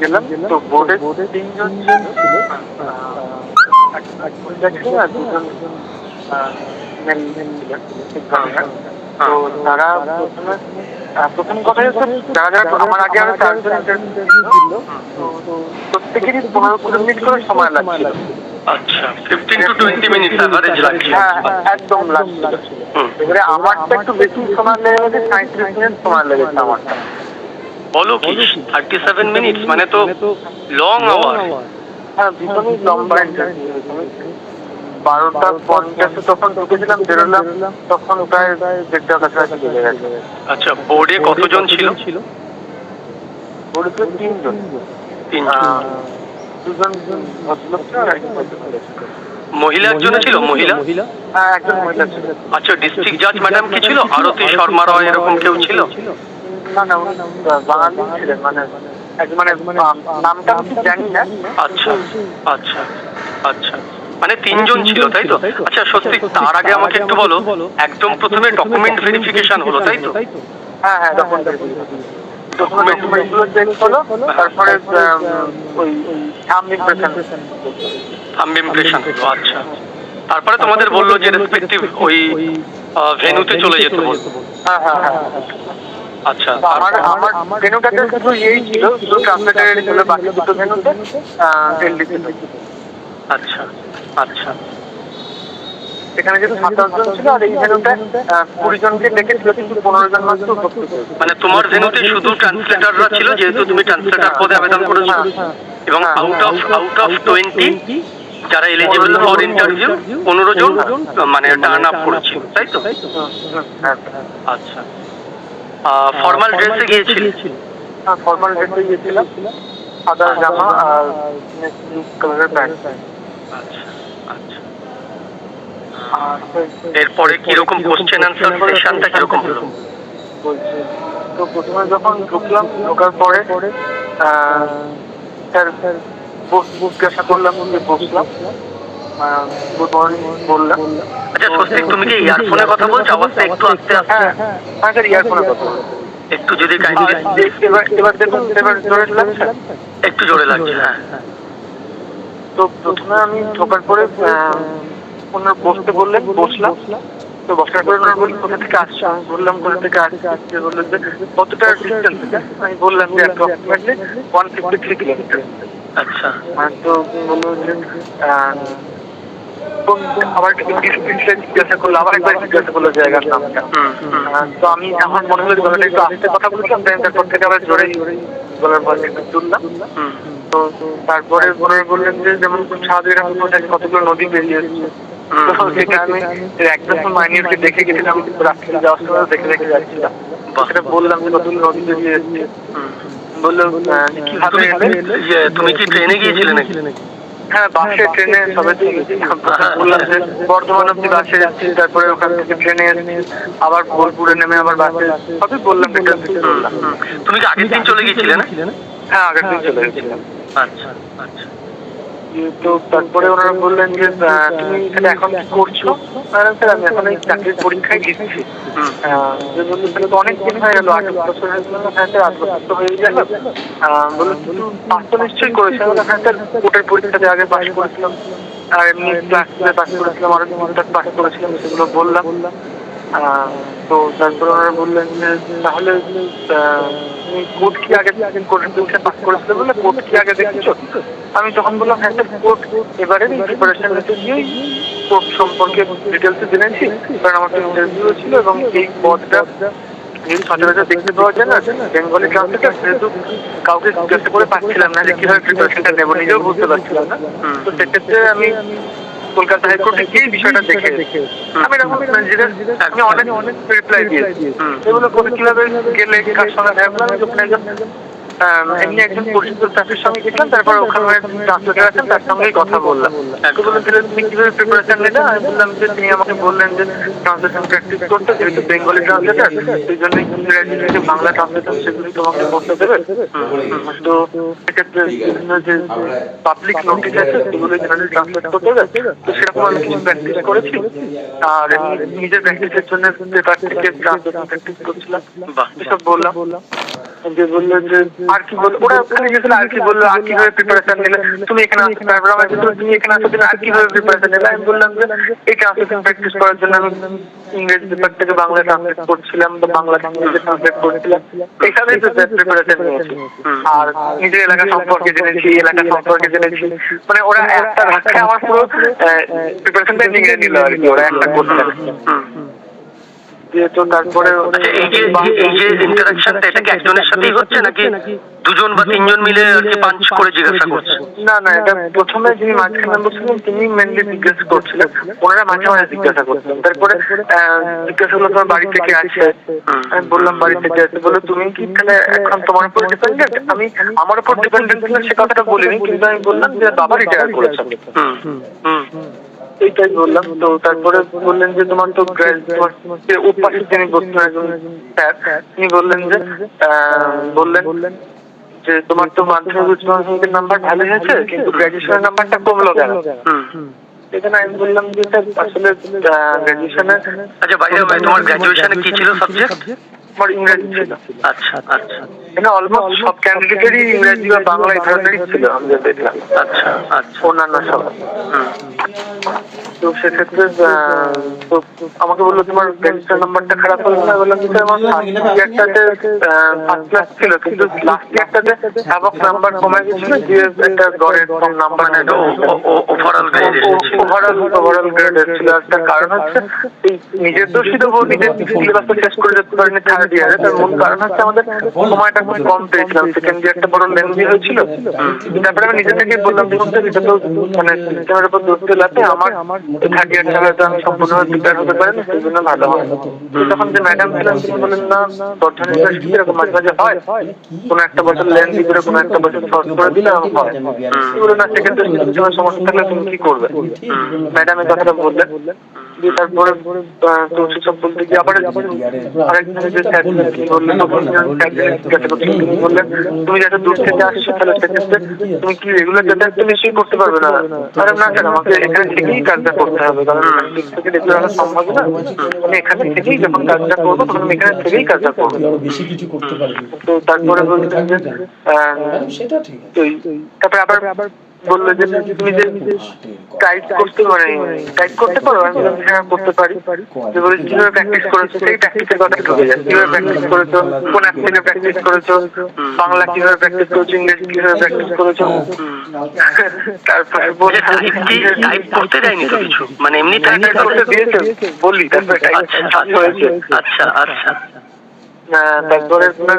গেলাম তো বোর্ডে তিনজন ছিল আর দুজন examiner। তো তারা প্রথমে প্রথম কথা হচ্ছে যারা যারা আমার আগে আরও চারজন ইন্টারভিউ দিল প্রত্যেকেরই পনেরো কুড়ি মিনিট করে সময় লাগছিল। আচ্ছা fifteen to twenty minutes average লাগছে। হ্যাঁ হ্যাঁ, একদম লাগছিল এবারে আমারটা একটু বেশি সময় লেগে গেছে মিনিট সময় লেগেছে আমারটা। বলো কি থার্টি সেভেন মিনিটস মানে তো লং আওয়ার হ্যাঁ ভীষণই লম্বা ইন্টারভিউ বারোটা পঞ্চাশে তখন ঢুকেছিলাম বেরোলাম তখন প্রায় দেড়টার কাছাকাছি লেগে গেছে। আচ্ছা বোর্ডে কতজন ছিল? বলেছিল তিনজন। তিনজন। আহ, দুজন ভদ্রলোক ছিল? আর একজন ভদ্রলোক ছিল। মহিলা? একজন ছিল মহিলা? হ্যাঁ একজন মহিলা ছিল। আচ্ছা ডিস্ট্রিক্ট জাজ ম্যাডাম কি ছিল? আরতি শর্মা রয় এরকম কেউ ছিল? না না উনি বাঙালি ছিলেন মানে মানে নামটা আমি জানি না। আচ্ছা আচ্ছা আচ্ছা। মানে তিনজন ছিল তাই তো? আচ্ছা সত্যি তার আগে আমাকে একটু বলো। একদম প্রথমে ডকুমেন্ট ভেরিফিকেশন হলো তাই তো? হ্যাঁ হ্যাঁ ডকুমেন্ট ডকুমেন্ট গুলো চেক হলো তারপরে ওই থাম ইমপ্রেশন থাম্ব ইমপ্রেশন আচ্ছা। তারপরে তোমাদের বলল যে রেসপেক্টিভ ওই ভেনুতে চলে যেতে বলতো হ্যাঁ হ্যাঁ হ্যাঁ। আচ্ছা আমার আমার ভেনুটাতে শুধু এই ছিল শুধু ট্রান্সলেটারের ছিল বাকি দুটো ভেনুতে দিল্লি ছিল। আচ্ছা আচ্ছা। এখানে যেহেতু সাতাশ জন ছিল আর এই ভেনুতে কুড়ি জনকে ডেকেছিল কিন্তু পনেরো জন মাত্র উপস্থিত মানে তোমার ভেনুতে শুধু ট্রান্সলেটাররা ছিল যেহেতু তুমি ট্রান্সলেটার পদে আবেদন করেছ। এবং out of out of twenty যারা এলিজিবল ফর ইন্টারভিউ পনেরো জন মানে টার্ন আপ করেছিল তাই তো? আচ্ছা। ফর্মাল ড্রেসে গিয়েছিল? ফর্মাল ড্রেসে গিয়েছিলাম। সাদা জামা আর কালারের প্যান্ট আচ্ছা আচ্ছা। এরপরে কীরকম কোশ্চেন আনসার সেশনটা কীরকম হলো? তো প্রথমে যখন ঢুকলাম ঢোকার পরে স্যার জিজ্ঞাসা করলাম যে বসলাম। গুড মর্নিং বললাম। আচ্ছা স্বস্তিক তুমি কি ইয়ারফোনে কথা বলছো? আওয়াজটা একটু আস্তে আস্তে। হ্যাঁ হ্যাঁ স্যার ইয়ারফোনে কথা বলছি। একটু যদি কাইন্ডলি এবার এবার দেখুন এবার জোরে লাগছে? একটু জোরে লাগছে হ্যাঁ। তো প্রথমে আমি ঢোকার পরে ওনার বসতে বললেন বসলাম। তো বসার পরে ওনার বললেন কোথা থেকে আসছো? আমি বললাম কোথা থেকে আসছি? আসছে বললেন যে কতটা ডিস্টেন্স আমি বললাম যে approximately one fifty three kilometre আচ্ছা তো বলল যে আবার জিজ্ঞাসা করল আবার একবার জিজ্ঞাসা করল জায়গার নামটা। তো আমি আমার মনে হলো যে গলাটা একটু আস্তে কথা বলছিলাম তারপর থেকে আবার জোরে গলার ভয়েস একটু তুললাম। তো তারপরে ওনারা বললেন যে যেমন স্বাভাবিক কতগুলো নদী বেরিয়ে এসেছে তো সেটা আমি একদম মাইনিউটলি দেখে গেছিলাম রাত্রে যাওয়ার সময় দেখে দেখে যাচ্ছিলাম। সেটা বললাম যে কতগুলো নদী বেরিয়ে এসেছে। বলল কীভাবে তুমি এলে? ইয়ে, তুমি কি ট্রেনে গিয়েছিলে নাকি? হ্যাঁ বাসে ট্রেনে সবে থেকে গেছিলাম প্রথমে বললাম যে বর্ধমান অব্দি বাসে যাচ্ছি তারপরে ওখান থেকে ট্রেনে আবার বোলপুরে নেমে আবার বাসে সবই বললাম। তুমি কি আগের দিন চলে গিয়েছিলে না? হ্যাঁ আগের দিন চলে গেছিলাম। আচ্ছা আচ্ছা। তারপরে ওনারা বললেন যে তুমি এখানে কি করছ? স্যার, আমি এখন এই চাকরির পরীক্ষায় দিচ্ছি বলল অনেক দিন হয়ে গেল, আট বছর হয়ে গেল। হ্যাঁ স্যার, আট বছর তো হয়ে গেল। বলল কিন্তু পাস তো নিশ্চয়ই করেছে হ্যাঁ স্যার, কোর্টের পরীক্ষাতে আগে পাস করেছিলাম। আর এমনি ক্লাস পাস করেছিলাম, আরও পাস করেছিলাম, সেগুলো বললাম। তো তারপরে ওনারা বললেন যে, তাহলে কোর্ট কি আগে কোর্টের পরীক্ষা পাস করেছিলে বলে কোর্ট কি আগে দেখেছ? আমি তখন বললাম হ্যাঁ স্যার কোর্ট এবারে প্রিপারেশন নিতে গিয়েই কোর্ট সম্পর্কে ডিটেলসে জেনেছি কারণ আমার ইন্টারভিউ ছিল এবং এই পদটা যেহেতু সচরাচর দেখতে পাওয়া যায় না। বেঙ্গলি ট্রান্সলেটার সেহেতু কাউকে করে পাচ্ছিলাম না যে কীভাবে প্রিপারেশনটা নেব, নিজেও বুঝতে পারছিলাম না। তো সেক্ষেত্রে আমি কলকাতা হাইকোর্টে গিয়ে বিষয়টা দেখে। আমি এরকম আমি অনেক অনেক রিপ্লাই দিয়েছি। এগুলো করে কীভাবে গেলে কার সঙ্গে দেখা করলাম? এমনি একজন পরিচিত স্টাফের সঙ্গে গেছিলাম, তারপর ওখানে ট্রান্সলেটার আছেন, তার সঙ্গেই কথা বললাম। তো বললেন তুমি কীভাবে প্রিপারেশন নিলে? আমি বললাম যে, তিনি আমাকে বললেন যে ট্রান্সলেশন প্র্যাকটিস করতে, যেহেতু বেঙ্গলি ট্রান্সলেটার সেই জন্য যে বাংলা ট্রান্সলেশন সেগুলি তোমাকে করতে দেবে। তো সেক্ষেত্রে বিভিন্ন যে পাবলিক নোটিশ আছে, সেগুলো জেনারেল ট্রান্সলেট করতে হবে। তো সেরকম আমি কিছু প্র্যাকটিস করেছি। আর নিজের প্র্যাকটিসের জন্য পেপার থেকে ট্রান্সলেশন প্র্যাকটিস করছিলাম। এসব বললাম। যে বলল যে আর কি বলল ওরা ওখানে গেছিল আর কি বলল আর কীভাবে প্রিপারেশন নিলে? তুমি এখানে আসো তারপর আমার বলল, তুমি এখানে আসো আর কীভাবে প্রিপারেশন নিলে? আমি বললাম যে এই ট্রান্সলেশন প্র্যাকটিস করার জন্য আমি ইংরেজি পেপার থেকে বাংলা ট্রান্সলেট করছিলাম বা বাংলা ইংরেজি ট্রান্সলেট করছিলাম। এখানেই তো প্রিপারেশন নিয়েছি। আর নিজের এলাকা সম্পর্কে জেনেছি এলাকা সম্পর্কে জেনেছি। মানে ওরা একটা ধাক্কায় আমার পুরো প্রিপারেশনটা নিয়ে নিল আর কি ওরা একটা করতে। দিয়ে তো তারপরে আচ্ছা এই যে এই যে ইন্টারাকশনটা এটা কি একজনের সাথেই হচ্ছে নাকি দুজন বা তিনজন মিলে আর কি পাঞ্চ করে জিজ্ঞাসা করছে? না না এটা প্রথমে যিনি মাঝখানে তিনি মেনলি জিজ্ঞেস করছিলেন। ওনারা মাঝে মাঝে জিজ্ঞাসা করছিলেন। তারপরে জিজ্ঞাসা করল তোমার বাড়ি থেকে আসছে আমি বললাম বাড়ি থেকে আসছে বলল তুমি কি তাহলে এখন তোমার উপর ডিপেন্ডেন্ট আমি আমার উপর ডিপেন্ডেন্ট ছিল সে কথাটা বলিনি কিন্তু আমি বললাম যে বাবা রিটায়ার করেছেন হুম হুম। এইটাই বললাম তো তারপরে বললেন যে তোমার তো পাশে যিনি বসছেন একজন স্যার তিনি বললেন যে বললেন যে তোমার তো মাধ্যমিক উচ্চ মাধ্যমিকের নাম্বার ভালো হয়েছে কিন্তু গ্র্যাজুয়েশনের নাম্বারটা কমলো কেন? হুম। এখানে আমি বললাম যে স্যার আসলে গ্র্যাজুয়েশনের আচ্ছা বাইরে তোমার গ্র্যাজুয়েশনে কি ছিল সাবজেক্ট আমার ইংরেজি ছিল। আচ্ছা আচ্ছা। এখানে অলমোস্ট সব ক্যান্ডিডেটেরই ইংরেজি বা বাংলা এই ধরনেরই ছিল। আমি যা দেখলাম। আচ্ছা আচ্ছা। অন্যান্য হুম। তো সেক্ষেত্রে তো আমাকে বলল তোমার রেজিস্টার নাম্বারটা খারাপ বললাম স্যার, আমার ফার্স্ট ইয়ারটাতে ফার্স্ট ক্লাস ছিল কিন্তু লাস্ট ইয়ারটাতে হ্যাভক নাম্বার কমে গেছিল দিয়ে একটা গড়ের কম নাম্বার মানে overall grade overall overall grade ছিল। তার কারণ হচ্ছে এই নিজের দোষী দেবো নিজের সিলেবাসটা শেষ করে যেতে পারিনি থার্ড ইয়ারে তার মূল কারণ হচ্ছে আমাদের সময়টা খুব কম পেয়েছিলাম। সেকেন্ড ইয়ারটা বড় লেন্দি হয়েছিল। তারপরে আমি নিজে থেকেই বললাম, দেখুন এটা তো মানে সিস্টেমের উপর দোষ দিলে আমার থার্ড ইয়ারটা হয়তো আমি সম্পূর্ণভাবে প্রিপেয়ার হতে পারিনি সেই জন্য ভালো হয়। তখন যে ম্যাডাম ছিলেন, তিনি বললেন, না বর্ধমান এরকম মাঝে মাঝে হয়। কোনো একটা বছর লেন্দি করে, কোনো একটা বছর শর্ট করে দিলে হয়। না সেক্ষেত্রে সিস্টেমের সমস্যা থাকলে তুমি কি করবে? ম্যাডাম এই কথাটা বললেন। দিয়ে তারপরে তো সেসব বলতে গিয়ে আবার আরেকজন যে স্যার ছিলেন, তিনি বললেন তখন আমি স্যারকে জিজ্ঞাসা করছিলাম, তিনি বললেন তুমি যাতে দূর থেকে আসছো তাহলে সেক্ষেত্রে তুমি কি রেগুলার যাতায়াত তো নিশ্চয়ই করতে পারবে না? আরে না স্যার আমাকে এখানে থেকেই কাজটা করতে হবে কারণ থেকে সম্ভব না। আমি এখানে থেকেই যখন কাজটা করব তখন আমি এখানে থেকেই কাজটা করব আরও বেশি কিছু করতে পারবি তো তারপরে বলছেন যে আহ, সেটা ঠিক তারপরে আবার বলল যে তুমি যে টাইপ করতে মানে টাইপ করতে পারো আমি হ্যাঁ করতে পারি। যে বলে কীভাবে প্র্যাকটিস করেছ? সেই প্র্যাকটিসের কথা ঢুকে যায় কীভাবে প্র্যাকটিস করেছ? কোন অ্যাপ প্র্যাকটিস করেছ? বাংলা কীভাবে প্র্যাকটিস করেছ? ইংরেজি কীভাবে প্র্যাকটিস করেছ? তারপরে বলছে টাইপ করতে দেয়নি তো কিছু? মানে এমনি টাইপ করতে দিয়েছে? বললি তারপরে টাইপ আচ্ছা হয়েছে। আচ্ছা আচ্ছা। তারপরে আপনার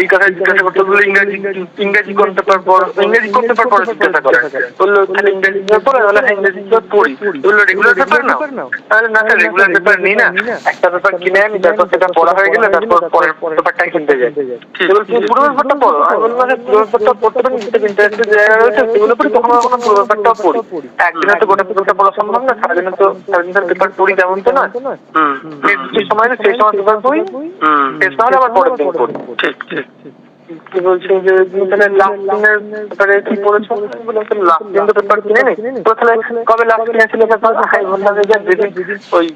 এই কথা জিজ্ঞাসা করতে বলল ইংরেজি ইংরেজি করতে পারব ইংরেজি করতে পারব জিজ্ঞাসা করে। বলল তাহলে ইংরেজি হ্যাঁ ইংরেজি পড়ি। বলল রেগুলার পেপার নাও? তাহলে না স্যার রেগুলার পেপার নিই না। একটা পেপার কিনে আনি তারপর সেটা পড়া হয়ে গেলে তারপর পরের পেপারটা কিনতে যাই। এবার পুরো পড়ো? আমি বললাম যে পুরো পড়তে পারি যেটা ইন্টারেস্টের জায়গা রয়েছে সেগুলো পড়ি কখনো কখনো পুরো পড়ি। একদিনে তো গোটা পেপারটা পড়া সম্ভব না সারাদিনে তো সারাদিন পেপার পড়ি তেমন তো না নির্দিষ্ট সময় না সেই সময় পেপার পড়ি। হুম। শেষ না হলে আবার পরের দিন পড়ি। ঠিক ঠিক। কি যে লাস্ট লাস্ট কবে ওই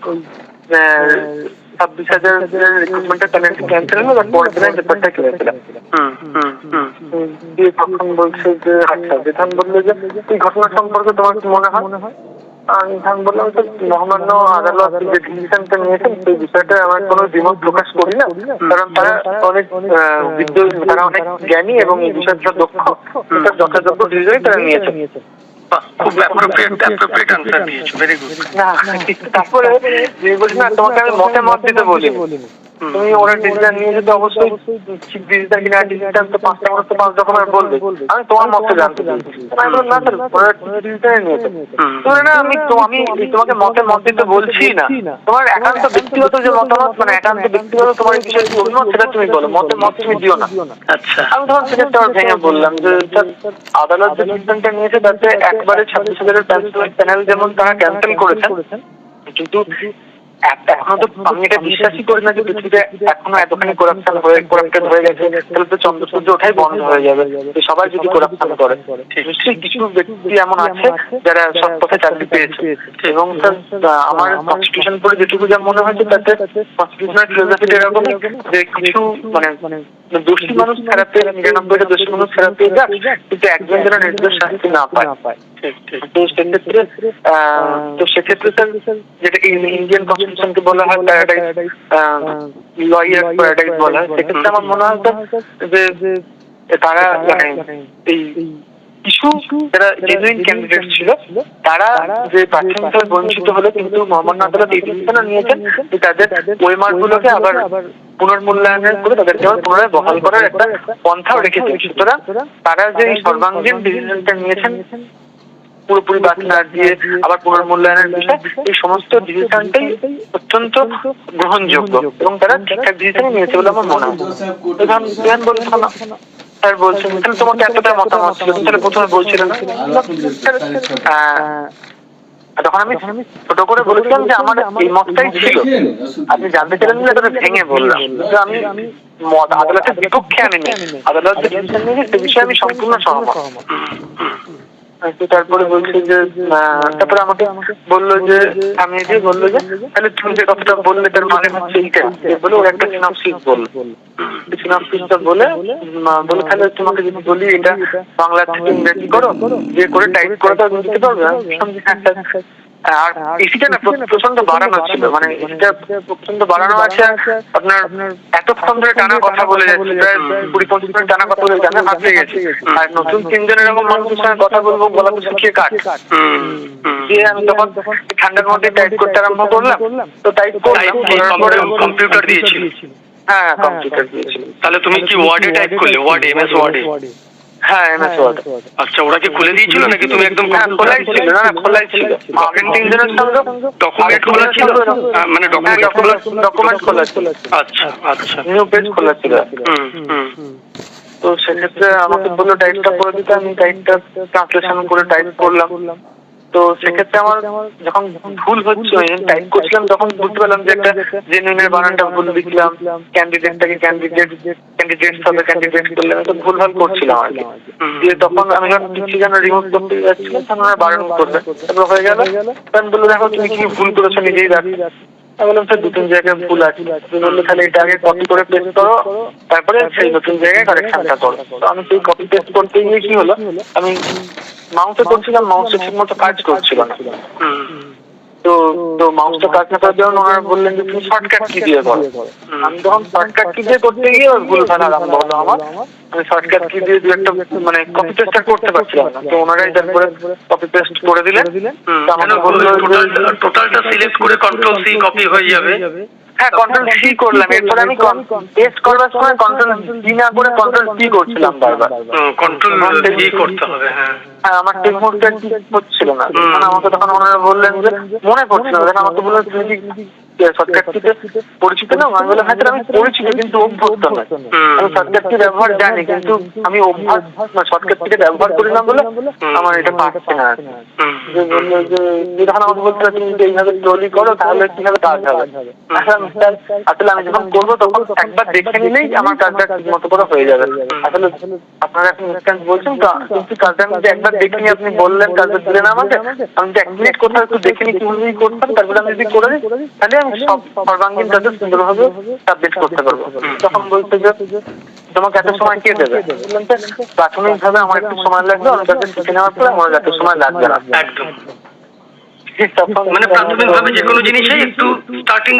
ছাব্বিশ হাজার ক্যান্সেল দিয়ে তখন বলছে? যে আচ্ছা বিধান বলল যে এই ঘটনা সম্পর্কে তোমার কি মনে হয় আমি বললাম যে মহামান্য আদালত যে ডিসিশনটা নিয়েছেন সেই বিষয়টা আমার কোনো দ্বিমত প্রকাশ করি না কারণ তারা অনেক তারা অনেক জ্ঞানী এবং এই বিষয়টা দক্ষ। এটা যথাযোগ্য ডিসিশনই তারা নিয়েছেন। বাহ খুব অ্যাপ্রোপ্রিয়েট অ্যাপ্রোপ্রিয়েট আনসার দিয়েছ ভেরি গুড না তারপরে তোমাকে আমি মতে মত দিতে বলি। তুমি ওরা ডিসিশন নিয়ে যেতে অবশ্যই ডিসিশন কিনা ডিসিশন তো পাঁচটা তো পাঁচ রকমের বলবে আমি তোমার মতে জানতে চাই। আমি বললাম না স্যার ওরা ডিসিশন নিয়েছে। তুমি না আমি তো আমি তোমাকে মতে মত দিতে বলছি না। তোমার একান্ত ব্যক্তিগত যে মতামত মানে একান্ত ব্যক্তিগত তোমার এই বিষয়ে অভিমত সেটা তুমি বলো। মতে মত তুমি দিও না। আচ্ছা। আমি তখন সেক্ষেত্রে আবার ভেঙে বললাম যে স্যার আদালত যে ডিসিশনটা নিয়েছে তাতে একবারে ছাব্বিশ হাজারের প্যানেল যেমন তারা ক্যান্সেল করেছেন কিন্তু এখনও তো আমি এটা বিশ্বাসই করি না যে পৃথিবীতে এখনও এতখানি করাপশন হয়ে করাপ্টেড হয়ে গেছে তাহলে তো চন্দ্র সূর্য ওঠাই বন্ধ হয়ে যাবে। তো সবাই যদি করাপশন করে। নিশ্চয়ই কিছু ব্যক্তি এমন আছে যারা সৎ পথে চাকরি পেয়েছে। এবং আমার কনস্টিটিউশন পড়ে যেটুকু যা মনে হয়েছে তাতে কনস্টিটিউশনাল ফিলোসফিটা এরকম যে কিছু মানে দোষী মানুষ খারাপ পেয়ে নিরানব্বইটা দোষী মানুষ খারাপ পেয়ে যাক কিন্তু একজন যেন নির্দোষ শাস্তি না পায়। তো সেক্ষেত্রে তো সেক্ষেত্রে স্যার যেটা ইন্ডিয়ান বলা হয় প্যারাডাইস লয়ার প্যারাডাইস বলা হয়। সেক্ষেত্রে আমার মনে হয়। যে তারা মানে এই কিছু যারা জেনুইন ক্যান্ডিডেট ছিল তারা যে প্রাথমিকভাবে বঞ্চিত হলো কিন্তু মহামান্য আদালত এই ডিসিশনও নিয়েছেন যে তাদের আবার পুনর্মূল্যায়নের করে তাদেরকে আবার পুনরায় বহাল করার একটা পন্থাও রেখেছে। সুতরাং তারা যে সর্বাঙ্গীন ডিসিশনটা নিয়েছেন পুরোপুরি বাদ না দিয়ে আবার পুনর্মূল্যায়নের বিষয় এই সমস্ত ডিসিশনটাই অত্যন্ত গ্রহণযোগ্য এবং তারা ঠিকঠাক ডিসিশন নিয়েছে বলে আমার মনে হয়। প্রধান স্যার বলছেন তাহলে তোমাকে এতটা মতামত ছিল? তাহলে প্রথমে বলছিল না আহ, তখন আমি ছোট করে বলেছিলাম যে আমার এই মতটাই ছিল। আপনি জানতে চাইলেন না তাহলে ভেঙে বললাম। আমি মত আদালতের বিপক্ষে আমি নেই আদালত যে ডিসিশন নিয়েছে সে বিষয়ে আমি সম্পূর্ণ সহমত। তারপরে বলছে যে তারপরে আমাকে বলল যে, আমি যে বলল যে, তাহলে তুমি যে কথাটা বললে, তার মানে হচ্ছে এইটা। বলে, ওর একটা সিনাপসিস বলল সিনাপসিসটা বলে বলে, তাহলে তোমাকে যদি বলি এটা বাংলা থেকে ইংরেজি করো, যে করে টাইপ করে তো দিতে পারবে। আমি হ্যাঁ। আর এসিটা না প্র- প্রচণ্ড বাড়ানো ছিল মানে এসিটা প্রচণ্ড বাড়ানো আছে আপনার এতক্ষণ ধরে টানা কথা বলে যাচ্ছে প্রায় কুড়ি পঁচিশ মিনিট টানা কথা বলে জানা হাতে গেছে। আর নতুন তিনজন এরকম মানুষের সঙ্গে কথা বলব গলা তো শুকিয়ে কাট দিয়ে আমি তখন ঠান্ডার মধ্যে টাইপ করতে আরম্ভ করলাম তো টাইপ করলাম কম্পিউটার দিয়েছিল। হ্যাঁ কম্পিউটার দিয়েছিল। তাহলে তুমি কি ওয়ার্ডে টাইপ করলে? ওয়ার্ডে এমএস ওয়ার্ডে হ্যাঁ এমএস ওয়ার্ড। আচ্ছা ওরা কি খুলে দিয়েছিল নাকি তুমি একদম হ্যাঁ খোলাই ছিল না না খোলাই ছিল। আগের তিনজনের সঙ্গে ডকুমেন্ট খোলা ছিল? মানে ডকুমেন্ট খোলা ডকুমেন্ট খোলা ছিল। আচ্ছা আচ্ছা। নিউ পেজ খোলা ছিল। হুম হুম তো সেক্ষেত্রে আমাকে বলল টাইপটা করে দিতে আমি টাইপটা ট্রান্সলেশন করে টাইপ করলাম। তো সেক্ষেত্রে আমার যখন ভুল হচ্ছে টাইপ করছিলাম তখন বুঝতে পারলাম যে একটা জেনুইনের বানানটা ভুল লিখলাম ক্যান্ডিডেটটাকে ক্যান্ডিডেট ক্যান্ডিডেট হবে ক্যান্ডিডেট করলাম তো ভুল ভালো করছিলাম আর কি। দিয়ে তখন আমি যখন কিছু যেন রিমুভ করতে যাচ্ছিলাম তখন আমার বারণ করবে। তারপর হয়ে গেল তখন বলল দেখো তুমি কি ভুল করেছ নিজেই দেখো বললাম স্যার দু তিন জায়গায় ভুল আছে। বললে তাহলে এটা আগে কপি করে পেস্ট করো তারপরে সেই নতুন জায়গায় কারেকশনটা করো। তো আমি সেই কপি পেস্ট করতে গিয়ে কি হলো আমি মাউসে করছিলাম মাউসে ঠিক মতো কাজ করছিল না। তো তো মাউসটা কাজ না করার জন্য ওনারা বললেন যে তুমি শর্টকাট কি দিয়ে করো? আমি তখন শর্টকাট কি দিয়ে করতে গিয়ে ওর ভুল ভালো আরম্ভ হলো আমার। আমি শর্টকাট কি দিয়ে দু একটা মানে কপি পেস্টটা করতে পারছিলাম না। তো ওনারাই তারপরে কপি পেস্ট করে দিলেন। টোটালটা সিলেক্ট করে কন্ট্রোল সি কপি হয়ে যাবে। হ্যাঁ কন্ট্রোল সি করলাম। এরপরে আমি টেস্ট করবার সময় কন্ট্রোল সি না করে কন্ট্রোল সি করছিলাম বারবার। কন্ট্রোল সি করতে হবে হ্যাঁ। হ্যাঁ আমার ঠিক মুহূর্তে ঠিক হচ্ছিল না। তখন আমাকে তখন ওনারা বললেন যে মনে পড়ছিল না। তখন আমাকে বললেন তুমি কি শর্টকাটটিতে পরিচিত না আমি বললাম হ্যাঁ আমি পরিচিত কিন্তু অভ্যস্ত নয়। আমি শর্টকাটটি ব্যবহার জানি কিন্তু আমি অভ্যাস শর্টকাটটিকে ব্যবহার করি না বলে আমার এটা পারছে না। যে বলল যে আমাকে তুমি যদি এইভাবে ট্রলি করো তাহলে কীভাবে কাজ হবে? আসলে আমি যখন করব তখন একবার দেখে নিলেই আমার কাজটা ঠিক মতো করে হয়ে যাবে। আসলে আপনারা এখন ইনস্ট্যান্ট বলছেন তো কিন্তু কাজটা আমি একবার দেখে নিই আপনি বললেন কাজটা দিলেন আমাকে আমি এক মিনিট কোথাও একটু দেখে নিই কীভাবে করতাম তারপরে আমি যদি করে দিই তাহলে আমি করতে পারব। তখন যে তোমাকে এত সময় কে দেবে? বললাম যে প্রাথমিকভাবে আমার একটু সময় লাগবে শিখে নেওয়ার পরে আমার এত সময় লাগবে না। মানে প্রাথমিকভাবে যে কোনো জিনিসই একটু স্টার্টিং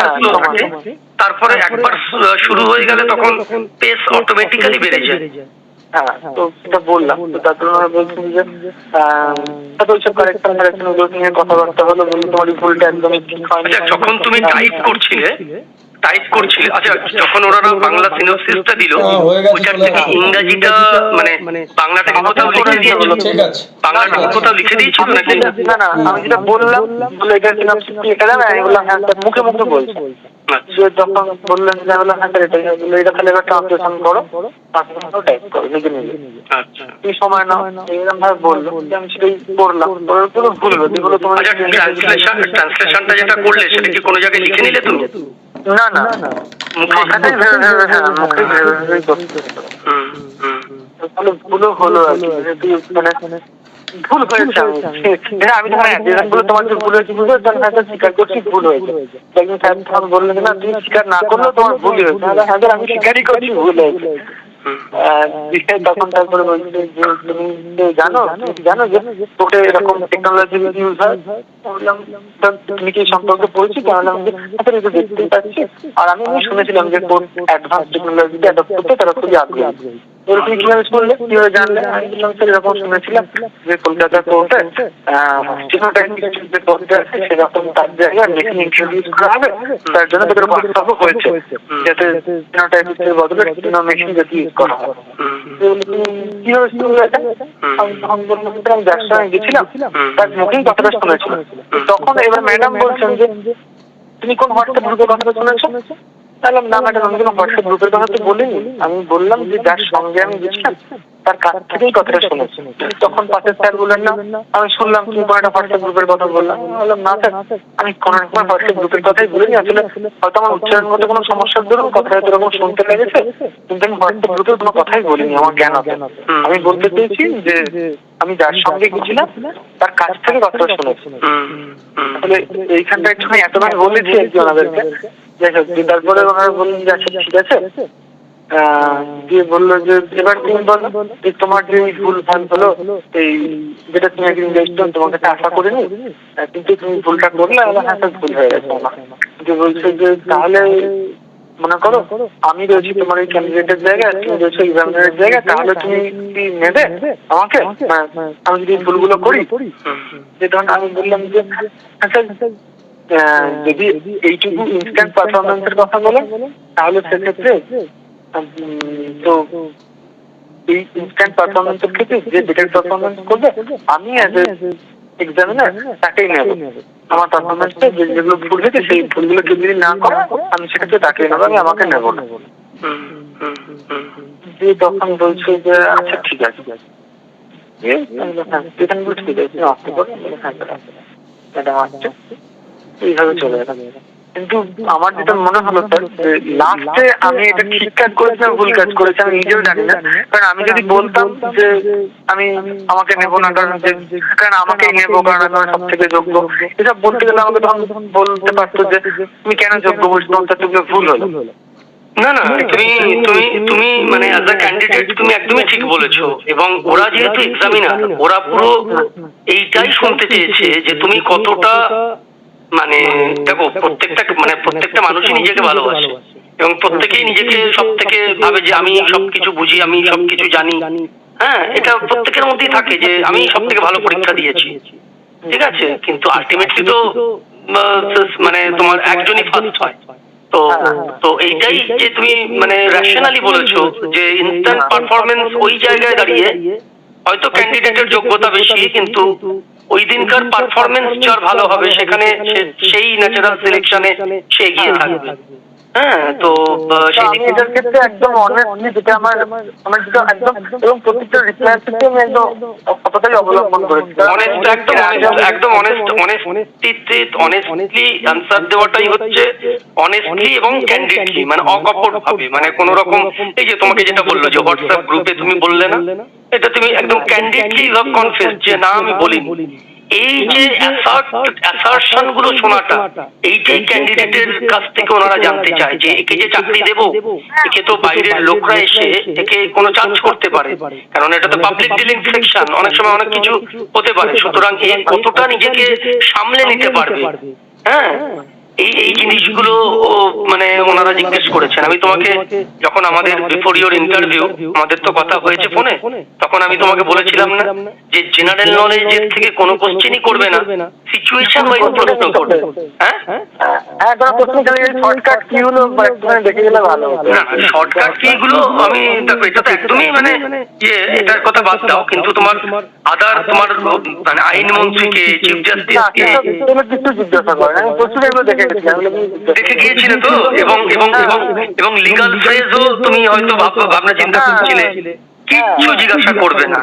তারপরে একবার শুরু হয়ে গেলে তখন পেস অটোমেটিক্যালি বেড়ে যায়। হ্যাঁ তো সেটা বললাম। তো তারপর ওনারা বলছেন যে আহ, তারপর ওইসব কারেকশন কারেকশন ওগুলো নিয়ে কথাবার্তা হলো বলল তোমার ভুলটা একদমই ঠিক হয়নি। আচ্ছা যখন তুমি টাইপ করছিলে টাইপ করছিল। আচ্ছা যখন ওরা বাংলা সিনোপসিসটা দিল হ্যাঁ, ওইটার থেকে। ইংরাজিটা মানে বাংলাটাকে কোথাও লিখে দিয়েছিল? ঠিক আছে। বাংলাটাকে কোথাও লিখে দিয়েছিল নাকি? না না আমি যেটা বললাম বলে এটা সিনাপসিস আমি বললাম হ্যাঁ মুখে মুখে বলছি। আচ্ছা। যে যখন বললেন যে বললাম হ্যাঁ এটা তাহলে ট্রান্সলেশন করো। ট্রান্সলেশন টাইপ করো নিজে আচ্ছা। এই সময় না এরকম ভাবে বলল। যে আমি সেটাই করলাম। করার পরে ভুল হলো যেগুলো তোমার আচ্ছা ট্রান্সলেশন ট্রান্সলেশনটা যেটা করলে সেটা কি কোনো জায়গায় লিখে নিলে তুমি? না না। মুখে মাথাটাই ভেবে ভেবে হ্যাঁ মুখেই ভেবে ভেবেই করতে হতো। হুম হুম। তাহলে ভুলও হলো আর কি মানে ভুল হয়েছে। আমি হ্যাঁ, আমি যখন অ্যাডমিশনগুলো তোমার যে ভুল হয়েছে বুঝলো তখন হয়তো স্বীকার করছি ভুল হয়েছে। একদিন বললেন না তুমি স্বীকার না করলেও তোমার ভুল হয়েছে। হ্যাঁ আমি স্বীকারই করছি ভুল হয়েছে। হুম তখন তারপরে বলছে যে তুমি জানো জানো যে তোকে এরকম টেকনোলজি ইউজ হয়। তুমি কি সম্পর্কে পরিচিত? তাহলে আমি আচ্ছা এটা দেখতেই পাচ্ছি। আর আমি শুনেছিলাম যে কোন অ্যাডভান্স টেকনোলজিতে অ্যাডপ্ট করতে তারা খুবই আগ্রহী। কীভাবে কীভাবে জানলে আমি বললাম স্যার এরকম শুনেছিলাম, যে কলকাতা কোর্টে সেরকম তার জায়গায় মেশিন ইন্ট্রোডিউস করা হবে, তার জন্য তাদের প্রস্তাবও হয়েছে, যাতে বদলে মেশিন যাতে ইউজ করা হয়। তখন মুখেই কথাটা শুনেছিলাম। তখন এবার ম্যাডাম বলছেন যে, তুমি কোন হোয়াটসঅ্যাপ গ্রুপের কথাটা শুনেছো? বললাম না ম্যাডাম আমি কোনো হোয়াটসঅ্যাপ গ্রুপের কথা তো বলিনি। আমি বললাম যে যার সঙ্গে আমি গেছিলাম তার কাছ থেকেই কথাটা শুনেছি। তখন পাশের স্যার বললেন, না, আমি শুনলাম তুমি কোনো একটা হোয়াটসঅ্যাপ গ্রুপের কথা বললাম বললাম, না স্যার আমি কোনো রকম হোয়াটসঅ্যাপ গ্রুপের কথাই বলিনি। আসলে হয়তো আমার উচ্চারণ মধ্যে কোনো সমস্যার দরুন কথাটা হয়তো এরকম শুনতে লেগেছে, কিন্তু আমি হোয়াটসঅ্যাপ গ্রুপের কোনো কথাই বলিনি, আমার জ্ঞান আছে। আমি বলতে চেয়েছি যে আমি যার সঙ্গে গেছিলাম তার কাছ থেকে কথাটা শুনেছি। আসলে এইখানটা একটু আমি এতবার বলেছি আর কি ওনাদেরকে। যাই হোক তারপরে ওনারা বললেন যে আচ্ছা ঠিক আছে। দিয়ে বলল যে এবার তুমি বলো যে তোমার যে ভুল ভালো হলো এই যেটা তুমি একদিন দেখছ তোমাকে তো আশা করিনি কিন্তু তুমি ভুলটা করলে হ্যাঁ ভুল হয়ে গেছে আমার। যে বলছে যে তাহলে মনে করো, আমি রয়েছি তোমার এই ক্যান্ডিডেটের জায়গায়, তুমি রয়েছো এক্সামিনারের জায়গায়, তাহলে তুমি কি নেবে আমাকে? আমি যদি ভুলগুলো করি, যে ধরুন আমি বললাম যে আচ্ছা যদি এইটুকু ইনস্ট্যান্ট পারফরমেন্সের কথা বলেন তাহলে সেক্ষেত্রে তো এই ইনস্ট্যান্ট পারফরমেন্সের ক্ষেত্রে যে বেটার পারফরমেন্স করবে, আমি অ্যাজ এক্সামিনার তাকেই নেবে। আমার পারফরমেন্সটা যে যেগুলো ভুল হয়েছে সেই ভুলগুলো কেউ যদি না করে আমি সেক্ষেত্রে তাকেই নেব আমি আমাকে নেব না। যে তখন বলছে যে আচ্ছা ঠিক আছে। এখানে ঠিক আছে আচ্ছা। ম্যাডাম আসছে এইভাবে চলে গেল কিন্তু আমার যেটা মনে হলো স্যার লাস্টে আমি এটা ঠিক কাজ করেছি ভুল কাজ করেছি আমি নিজেও জানি না। কারণ আমি যদি বলতাম যে আমি আমাকে নেব না কারণ কারণ আমাকেই নেব কারণ আমি সব থেকে যোগ্য। এসব বলতে গেলে আমাকে তখন বলতে পারতো যে তুমি কেন যোগ্য বলছো? তোমার তুমি ভুল হলো। না না তুমি তুমি তুমি মানে অ্যাজ আ ক্যান্ডিডেট তুমি একদমই ঠিক বলেছ। এবং ওরা যেহেতু এক্সামিনার ওরা পুরো এইটাই শুনতে চেয়েছে যে তুমি কতটা মানে দেখো প্রত্যেকটা মানে প্রত্যেকটা মানুষই নিজেকে ভালোবাসে। এবং প্রত্যেকেই নিজেকে সব থেকে ভাবে যে আমি সবকিছু বুঝি আমি সবকিছু জানি হ্যাঁ এটা প্রত্যেকের মধ্যেই থাকে যে আমি সব থেকে ভালো পরীক্ষা দিয়েছি। ঠিক আছে কিন্তু আলটিমেটলি তো মানে তোমার একজনই ফার্স্ট হয়। তো তো এইটাই যে তুমি মানে র্যাশনালি বলেছ যে ইনস্ট্যান্ট পারফরমেন্স ওই জায়গায় দাঁড়িয়ে হয়তো ক্যান্ডিডেটের যোগ্যতা বেশি কিন্তু ওই দিনকার পারফরমেন্স যার ভালো হবে সেখানে সেই ন্যাচারাল সিলেকশনে সে এগিয়ে থাকবে। হ্যাঁ তো সেই আমি দিকে ক্ষেত্রে একদম অনেস্টলি যেটা আমার আমার যেটা একদম এবং প্রত্যেকটা রিপ্লাই ক্ষেত্রে আমি একদম কতটাই অবলম্বন করেছি। অনেস্ট একদম একদম অনেস্ট অনেস্টিতে অনেস্টলি অ্যান্সার দেওয়াটাই হচ্ছে অনেস্টলি এবং ক্যান্ডিডলি মানে অকপট ভাবে মানে কোন রকম এই যে তোমাকে যেটা বলল যে হোয়াটসঅ্যাপ গ্রুপে তুমি বললে না। এটা তুমি একদম ক্যান্ডিডলি কনফেস যে না আমি বলিনি। এই যে অ্যাসার্শনগুলো শোনাটা এইটাই ক্যান্ডিডেটের কাছ থেকে ওনারা জানতে চায় যে একে যে চাকরি দেবো একে তো বাইরের লোকরা এসে একে কোনো চার্জ করতে পারে। কারণ এটা তো পাবলিক ডিলিং সেকশন অনেক সময় অনেক কিছু হতে পারে সুতরাং এ কতটা নিজেকে সামলে নিতে পারবে। হ্যাঁ। এই এই জিনিসগুলো মানে ওনারা জিজ্ঞেস করেছেন। আমি তোমাকে যখন আমাদের বিফোর ইয়োর ইন্টারভিউ আমাদের তো কথা হয়েছে ফোনে তখন আমি তোমাকে বলেছিলাম না যে জেনারেল নলেজের থেকে কোনো কোশ্চেনই করবে না। সিচুয়েশন ওয়াইজ প্রশ্ন করবে। হ্যাঁ? হ্যাঁ কোনো প্রশ্ন খালি শর্টকাট কি হলো একটুখানি দেখে গেলে ভালো না শর্টকাট কি গুলো আমি দেখো এটা তো একদমই মানে ইয়ে এটার কথা বাদ দাও কিন্তু তোমার আদার তোমার মানে আইনমন্ত্রীকে চিফ না জাস্টিসকে এগুলো কিছু জিজ্ঞাসা করেন আমি এগুলো দেখে দেখে গিয়েছিলে তো? এবং এবং এবং এবং লিগাল ফ্রেজও তুমি হয়তো ভাবনা চিন্তা করছিলে। কিচ্ছু জিজ্ঞাসা করবে না।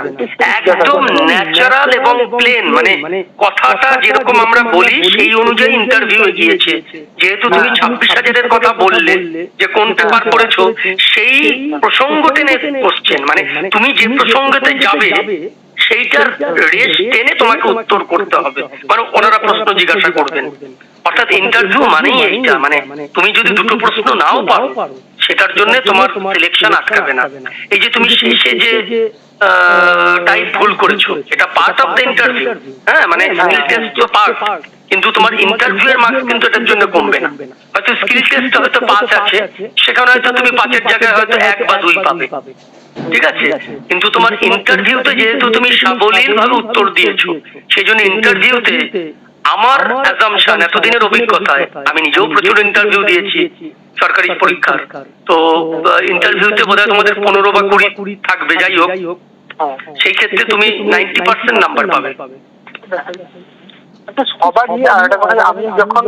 একদম ন্যাচারাল এবং প্লেন মানে কথাটা যেরকম আমরা বলি সেই অনুযায়ী ইন্টারভিউ গিয়েছে যেহেতু তুমি ছাব্বিশ হাজারের কথা বললে যে কোন পেপার করেছ সেই প্রসঙ্গ টেনে কোশ্চেন মানে তুমি যে প্রসঙ্গতে যাবে সেইটার রেস টেনে তোমাকে উত্তর করতে হবে। মানে ওনারা প্রশ্ন জিজ্ঞাসা করবেন। অর্থাৎ ইন্টারভিউ মানেই এইটা মানে তুমি যদি দুটো প্রশ্ন নাও পারো সেটার জন্য তোমার সিলেকশন আটকাবে না। এই যে তুমি শেষে যে টাইপ ভুল করেছ এটা পার্ট অফ দ্য ইন্টারভিউ হ্যাঁ মানে স্কিল টেস্ট তো পার্ট কিন্তু তোমার ইন্টারভিউ এর মার্কস কিন্তু এটার জন্য কমবে না। হয়তো স্কিল টেস্ট হয়তো পাঁচ আছে সেখানে হয়তো তুমি পাঁচের জায়গায় হয়তো এক বা দুই পাবে। ঠিক আছে? কিন্তু তোমার ইন্টারভিউতে যেহেতু তুমি সাবলীল ভাবে উত্তর দিয়েছ সেই জন্য ইন্টারভিউতে আমার অ্যাজামশন এতদিনের অভিজ্ঞতায় আমি নিজেও প্রচুর ইন্টারভিউ দিয়েছি সরকারি পরীক্ষার। তো ইন্টারভিউতে বোধহয় তোমাদের পনেরো বা কুড়ি থাকবে যাই হোক। সেই ক্ষেত্রে তুমি নাইনটি পার্সেন্ট নাম্বার পাবে। সবারই আর একটা কথা আমি যখন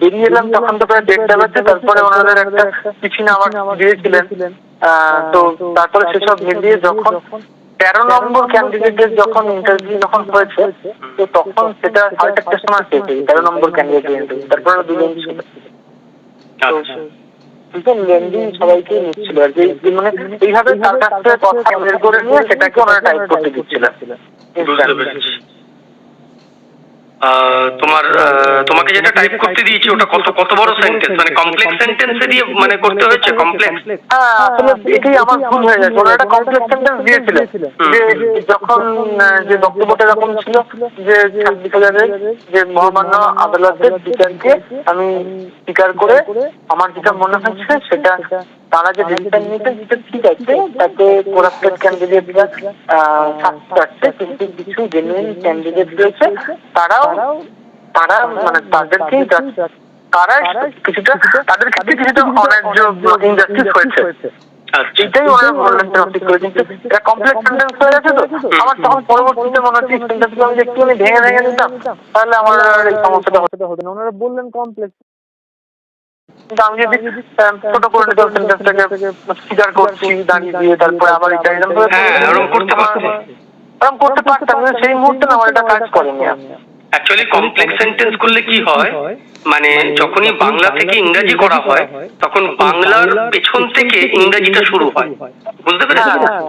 বেরিয়ে এলাম তখন তো প্রায় দেড়টা বাজছে তারপরে ওনাদের একটা টিফিন আমার দিয়েছিলেন। আহ, তো তারপরে সেসব মিলিয়ে যখন তেরো নম্বর ক্যান্ডিডেটের যখন ইন্টারভিউ যখন হয়েছে তো তখন সেটা সাড়ে চারটের সময় শেষ হয়েছে তেরো নম্বর ক্যান্ডিডেটের ইন্টারভিউ তারপরে আরও দুজন ছিল। আচ্ছা। লেন্দি সবাইকে নিচ্ছিল। আর কি এই মানে এইভাবে তার কাছ থেকে কথা বের করে নিয়ে সেটাকে ওনারা টাইপ করতে দিচ্ছিলেন তোমার আহ, তোমাকে যেটা টাইপ করতে দিয়েছি ওটা কত কত বড় সেন্টেন্স মানে কমপ্লেক্স সেন্টেন্সে দিয়ে মানে করতে হয়েছে কমপ্লেক্স হ্যাঁ আসলে এটাই আমার ভুল হয়ে গেছে। ওরা একটা কমপ্লেক্স সেন্টেন্স দিয়েছিলেন যে যখন যে বক্তব্যটা এরকম ছিল যে হাজারের যে মহামান্য আদালতের বিচারকে আমি স্বীকার করে আমার যেটা মনে হচ্ছে সেটা তারা যে ডিসিশন নিয়েছে সেটা ঠিক আছে তাতে করাপ্টেড ক্যান্ডিডেটরা থাকতে পারছে কিন্তু কিছু জেনুইন ক্যান্ডিডেট রয়েছে তারাও তারা মানে তাদেরকেই তারা কিছুটা তাদের ক্ষেত্রে কিছুটা অন্যায্য ইনজাস্টিস হয়েছে। এটাই ওনারা বললেন টপিক করে কিন্তু এটা কমপ্লেক্স সেন্টেন্স হয়ে গেছে তো। আমার তখন পরবর্তীতে মনে হচ্ছে আমি যে একটুখানি ভেঙে ভেঙে দিতাম তাহলে আমার এই সমস্যাটা হতে হতো না। ওনারা বললেন কমপ্লেক্স আমি যদি ছোট করে নিতাম সেন্টেন্সটাকে স্বীকার করছি দাঁড়িয়ে দিয়ে তারপরে আবার এটা এরকম করে ওরকম করতে পারতে। ওরকম করতে পারতাম কিন্তু সেই মুহূর্তে না আমার এটা কাজ করেনি। অ্যাকচুয়ালি কমপ্লেক্স সেন্টেন্স করলে কি হয়? মানে যখনই বাংলা থেকে ইংরাজি করা হয় তখন বাংলার পেছন থেকে ইংরাজিটা শুরু হয়। বুঝতে পেরেছ হ্যাঁ,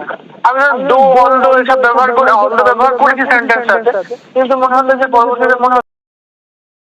আমি ডো অলডো এসব ব্যবহার করে ব্যবহার করেছি সেন্টেন্স আছে। কিন্তু মনে হলো যে পরবর্তীতে মনে